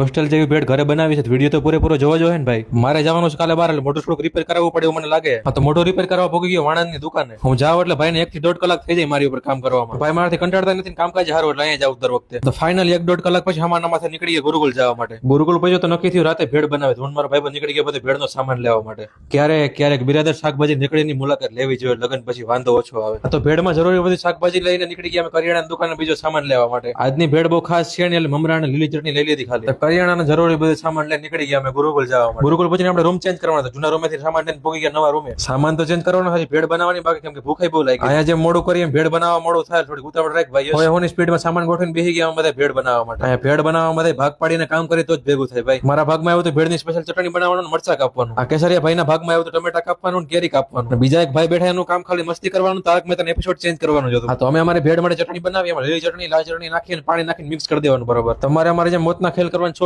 Hostel જેવી ભેટ ઘરે બનાવી છે. વીડિયો તો પૂરેપૂરો જોવો જોઈએ ને ભાઈ. મારે જવાનું છે કાલે બાર એટલે મોટો સ્ટોક રિપેર કરાવવું પડે મને લાગે. હા, તો મોટો રિપેર કરવા પોગી ગયો વાણંદની દુકાને. હું જાઉં એટલે ભાઈને એક થી દોઢ કલાક થઈ જાય મારી ઉપર કામ કરવામાં. ભાઈ મારાથી કંટાળતા નથી કામકાજ સારું એટલે અહીંયા જાવ દર વખતે. તો ફાઇનલ એક દોઢ કલાક પછી હમાના માથે નીકળી ગયા ગુરુકુલ જવા માટે. ગુરુકુલ પછી તો નક્કી થયું રાતે ભેડ બનાવે. હું મારા ભાઈ નીકળી ગયા બધા ભેડનો સામાન લેવા માટે. ક્યારેક ક્યારેક બિરાદર શાકભાજી નીકળીની મુલાકાત લેવી જોઈએ. લગન પછી વાંધો ઓછો આવે. તો ભેડમાં જરૂરી બધી શાકભાજી લઈને નીકળી ગયા. અમે કરિયાણાની દુકાને બીજો સામાન લેવા માટે. આજની ભેડ બહુ ખાસ છે એટલે મમરાને લીલી ચટણી લઈ લીધી ખાલી. તો કરિયાણાના જરૂરી બધું સામાન લઈને નીકળી ગયા. અમે ગુરુકુલ જવા માટે. ગુરુકુલ પછી આપણે રૂમ ચેન્જ કરવાનો હતો. જૂના રૂમેથી સામાન લઈને પોગી ગયા નવા રૂમે સામાન તો ચેન્જ કરવાનો હજી ભેડ બનાવવાની બાકી કેમ કે ભૂખાઈ બહુ લાગી અહીંયા જે મોડું કરીએ ભેડ બનાવવા મોડું થાય. થોડી ઉતાવળ રાખ ભાઈ હવે હોની સ્પીડમાં સામાન ગોઠવીને બેસી ગયા. અમે બધા ભેડ બનાવવા માટે. અહીંયા ભેડ બનાવવા માટે ભાગ પાડીને કામ કરી તો જ ભેગું થાય ભાઈ. મારા ભાગમાં આવ્યું તો ભેડની સ્પેશિયલ ચટણી બનાવવાનું મરચા કાપવાનું. આ કેસરિયા ભાઈના ભાગમાં આવ્યું તો ટમેટા કાપવાનું કેરી કાપવાનું. બીજા એક ભાઈ બેઠા એનું કામ ખાલી મસ્તી કરવાનું. તારક મહેતા એપિસોડ ચેન્જ કરવાનું જ હતું તો અમે અમારી ભેડ માટે ચટણી બનાવી. એમાં લીલી ચટણી લાલ ચટણી નાખીને પાણી નાખીને મિક્સ કરી દેવાનું બરોબર. તમારે અમારે જેમ મોતના ખેલ કરવાની